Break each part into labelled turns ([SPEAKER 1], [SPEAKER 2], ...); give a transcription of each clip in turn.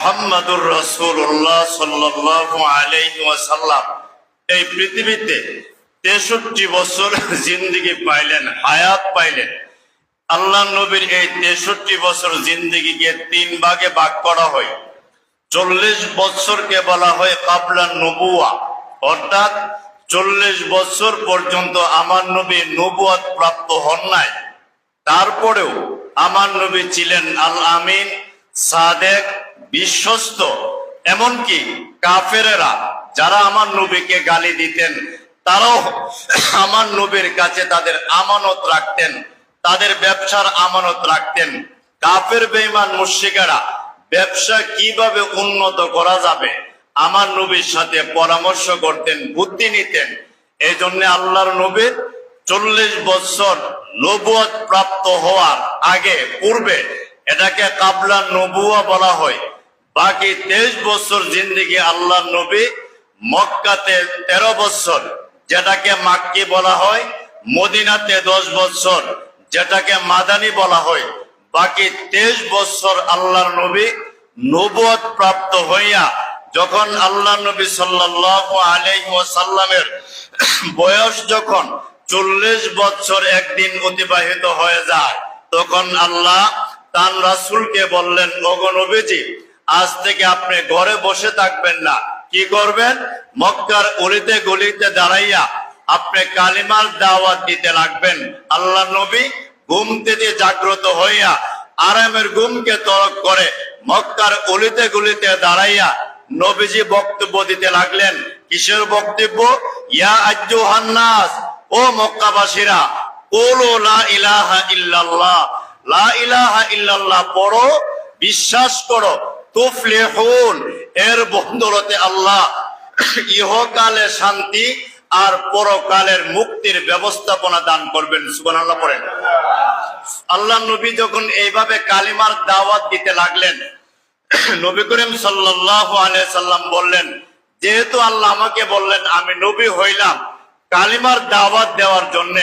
[SPEAKER 1] মোহাম্মদুর রসুল্লাহ সাল্লাল্লাহু আলাইহি ওয়াসাল্লাম। এই পৃথিবীতে তেষট্টি বছর জিন্দগি পাইলেন, হায়াত পাইলেন। আল্লাহ নবীর এই তেষট্টি বছর জিন্দগিকে তিন ভাগে ভাগ করা হয়। চল্লিশ বছরকে বলা হয় কাবলা নবুয়া। অর্থাৎ চল্লিশ বছর পর্যন্ত আমার নবী নবুয়াত প্রাপ্ত হন নাই। তারপরেও আমার নবী ছিলেন আল আমিন সাদেক বিশ্বস্ত, এমনকি কাফেরেরা যারা আমার নবীকে গালি দিতেন, তারাও আমার নবীর কাছে তাদের আমানত রাখতেন, তাদের ব্যবসার আমানত রাখতেন। কাফের বেইমান মুর্শিকেরা ব্যবসা কীভাবে উন্নত করা যাবে? আমার নবীর সাথে পরামর্শ করতেন, বুদ্ধি নিতেন। এই জন্য আল্লাহর নবীর চল্লিশ বছর নবুয়াত প্রাপ্ত হওয়ার আগে পূর্বে এটাকে কাবলা নবুয়া বলা হয়। বাকি তেইশ বছর জিন্দিগি আল্লাহ নবী মক্কাতে তেরো বছর, যেটাকে মাক্কি বলা হয়, মদিনাতে দশ বছর, যেটাকে মাদানি বলা হয়। বাকি তেইশ বছর আল্লাহর নবী নবুয়াত প্রাপ্ত হইয়া যখন আল্লাহ নবী ওয়াসাল্লামের বয়স যখন চল্লিশ বছর একদিন অতিবাহিত হয়ে যায়, তখন আল্লাহ তার রাসুলকে বললেন, ওগো নবীজি আজ থেকে আপনি ঘরে বসে থাকবেন না। কি করবেন? মক্কার অলিতে গলিতে দাঁড়াইয়া আপনি কালিমার দাওয়াত দিতে লাগবেন। আল্লাহ নবী ঘুম থেকে জাগ্রত হইয়া আরামের ঘুমকে তরক করে মক্কার অলিতে গলিতে দাঁড়াইয়া নবীজি বক্তব্য দিতে লাগলেন। কিসের বক্তব্য? ইয়া আজ্জুহান্নাস, ও মক্কাবাসীরা, কোলো লা ইলাহা ইল্লাল্লাহ। লা ইলাহা ইল্লাল্লাহ পড়ো, বিশ্বাস করো। তুফলিহুন, এর বন্দরতে আল্লাহ ইহকালে শান্তি আর পরকালের মুক্তির ব্যবস্থাপনা দান করবেন। সুবহানাল্লাহ পড়েন। আল্লাহ নবী যখন এইভাবে কালিমার দাওয়াত দিতে লাগলেন, নবী করিম সাল্লাম বললেন, যেহেতু আল্লাহ আমাকে বললেন, আমি নবী হইলাম কালিমার দাওয়াত দেওয়ার জন্য,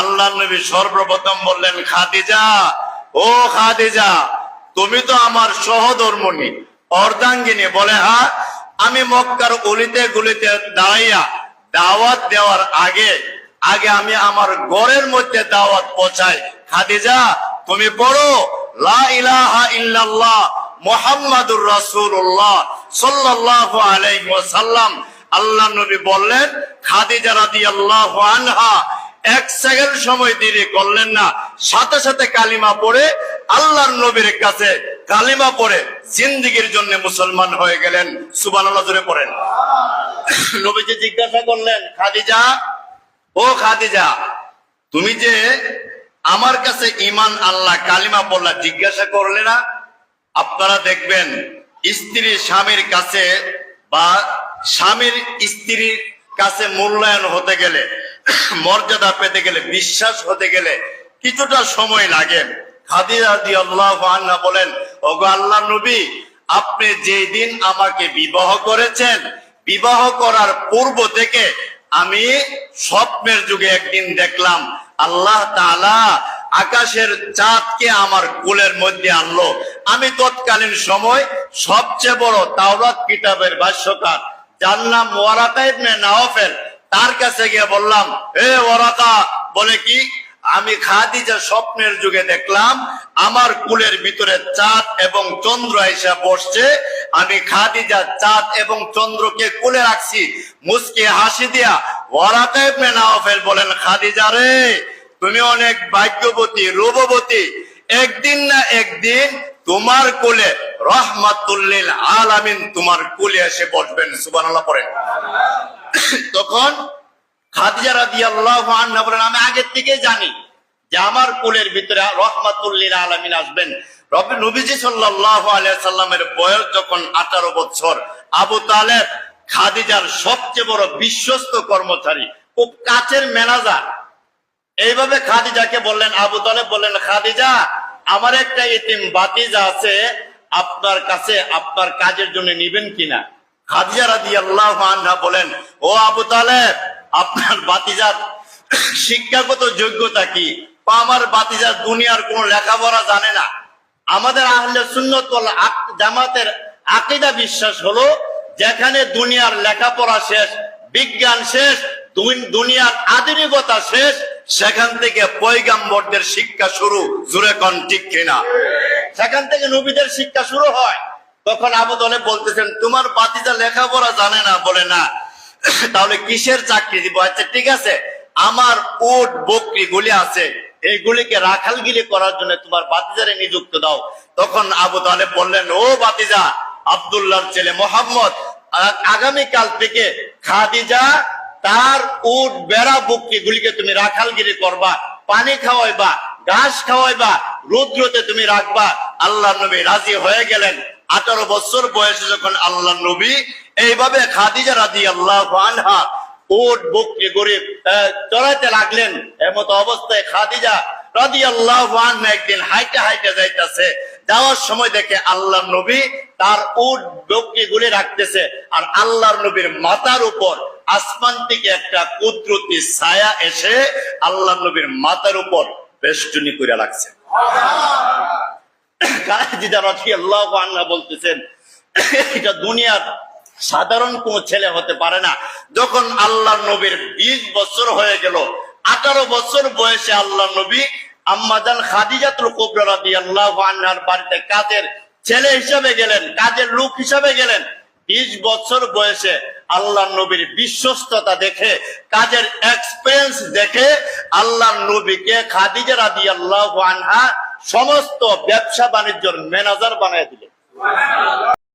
[SPEAKER 1] আল্লাহ নবী সর্বপ্রথম বললেন, খাদিজা, ও খাদিজা তুমি তো আমার সহধর্মণী অর্ধাঙ্গিনী বলে হ্যাঁ আমি মক্কার অলিতে গুলিতে দাঁড়াইয়া দাওয়াত দেওয়ার আগে আগে আমি আমার ঘরের মধ্যে দাওয়াত পৌঁছাই। খাদিজা, তুমি পড়ো, লা আল্লাহ নবী বললেন, খাদিজা রাদিয়াল্লাহু আনহা এক সেকেন্ড সময় দেরি করলেন না। সাথে সাথে কালিমা পড়ে, আল্লাহর নবীর কাছে কালিমা পড়ে, জিন্দিগির জন্য মুসলমান হয়ে গেলেন। সুবহানাল্লাহ, জোরে পড়েন। নবীজি জিজ্ঞাসা করলেন, খাদিজা, ও খাদিজা, তুমি যে আমার কাছে ইমান আল্লাহ কালিমা পড়লা, জিজ্ঞাসা করলে না? আপনারা দেখবেন, স্ত্রী স্বামীর কাছে বা স্বামীর স্ত্রীর কাছে মূল্যায়ন হতে গেলে মর্যাদা পেতে গেলে, বিশ্বাস হতে গেলে কিছুটা সময় লাগে। বলেন, ওগো আল্লাহ নবী, আপনি যেই দিন আমাকে বিবাহ করেছেন, বিবাহ করার পূর্ব থেকে আমি স্বপ্নের যুগে একদিন দেখলাম আল্লাহ তাআলা আকাশের চাঁদকে আমার কুলের মধ্যে আনলো। আমি তৎকালীন সময় সবচেয়ে বড় তাওরাত কিতাবের ভাষ্যকার, যার নাম ওয়ারাকা ইবনে তার কাছে গিয়ে বললাম, এ ওয়ারাকা বলে কি, আমি খাদিজা স্বপ্নের যুগে দেখলাম, আমার কুলের ভিতরে চাঁদ এবং চন্দ্র এসে বসছে। আমি খাদিজা চাঁদ এবং চন্দ্রকে কুলে রাখছি। মুসকে হাসি দিয়া ওয়ারাকা ইবনে নাওফেল বলেন, খাদিজা রে, তুমি অনেক ভাগ্যবতী, রূপবতী। একদিন না একদিন তোমার কোলে রহমাতুল্লিল আলামিন তোমার কোলে এসে বসবেন। সুবহানাল্লাহ পড়েন। তখন খাদিজা রাদিয়াল্লাহু আনহা বলেন, আমি আগের থেকে জানি যে আমার কুলের ভিতরে রহমাতুল্লিল আলামিন আসবেন। রবি নবীজি আলাইহি সাল্লামের বয়স যখন 18 বছর, আবু তালেব খাদিজার সবচেয়ে বড় বিশ্বস্ত কর্মচারী, খুব কাছের ম্যানেজার। এইভাবে খাদিজাকে বললেন, আবু তালেব বললেন, খাদিজা, আমার একটা ইতিম বাতিজা আছে, আপনার কাছে আপনার কাজের জন্য নিবেন কিনা? খাদিজা রাদি আল্লাহ বলেন, ও আবু তালেব, আপনার বাতিজার শিক্ষাগত যোগ্যতা কি? আমার বাতিজার দুনিয়ার কোন লেখাপড়া জানে না? আমাদের আহলে জামাতের আকিদা বিশ্বাস হলো, যেখানে দুনিয়ার লেখাপড়া শেষ, বিজ্ঞান শেষ, দুন- দুনিয়ার আধুনিকতা শেষ, সেখান থেকে পয়গাম্বরদের শিক্ষা শুরু। জুরে ঠিক কিনা? সেখান থেকে নবীদের শিক্ষা শুরু হয়। তখন আবু দলে বলতেছেন, তোমার বাতিজা লেখাপড়া জানে না। বলে, না। তাহলে কিসের চাকরি দিব? আচ্ছা ঠিক আছে, আমার উট, বকরি গুলি আছে, এইগুলিকে রাখালগিরি করার জন্য তোমার বাতিজারে নিযুক্ত দাও। তখন আবু তাহলে বললেন, ও বাতিজা আবদুল্লাহর ছেলে মোহাম্মদ, আগামীকাল থেকে খাদিজা তার উট, বেড়া, বকরি গুলিকে তুমি রাখালগিরি করবা, পানি খাওয়াইবা, ঘাস খাওয়াইবা, রুদ্রতে তুমি রাখবা। আল্লাহ নবী রাজি হয়ে গেলেন। আঠারো বছর বয়সে যখন আল্লাহ নবী এইভাবে খাদিজা রাজি আল্লাহ আনহা গরিব চড়াইতে লাগলেন, এমত অবস্থায় খাদিজা আল্লাহ একদিন হাইটে হাইটে যাইতেছে, যাওয়ার সময় দেখে আল্লাহ নবী তার উট বকরি গুলি রাখতেছে আর আল্লাহর নবীর মাথার উপর আসমান থেকে একটা কুদরতি ছায়া এসে আল্লাহ নবীর মাথার উপর বেষ্টনী করে রাখছে। বলতেছেন, এটা দুনিয়ার সাধারণ কোন ছেলে হতে পারে না। যখন আল্লাহ নবীর বিশ বছর হয়ে গেল, আঠারো বছর বয়সে আল্লাহ নবী আম্মাজান খাদিজাতুল রাদিয়াল্লাহু আনহার বাড়িতে কাজের ছেলে হিসাবে গেলেন, কাজের লোক হিসাবে গেলেন। বিশ বছর বয়সে আল্লাহ নবীর বিশ্বস্ততা দেখে, কাজের এক্সপিরিয়েন্স দেখে আল্লাহ নবীকে খাদিজা রাদিয়াল্লাহু আনহা সমস্ত ব্যবসা বাণিজ্যের ম্যানেজার বানিয়ে দিলেন।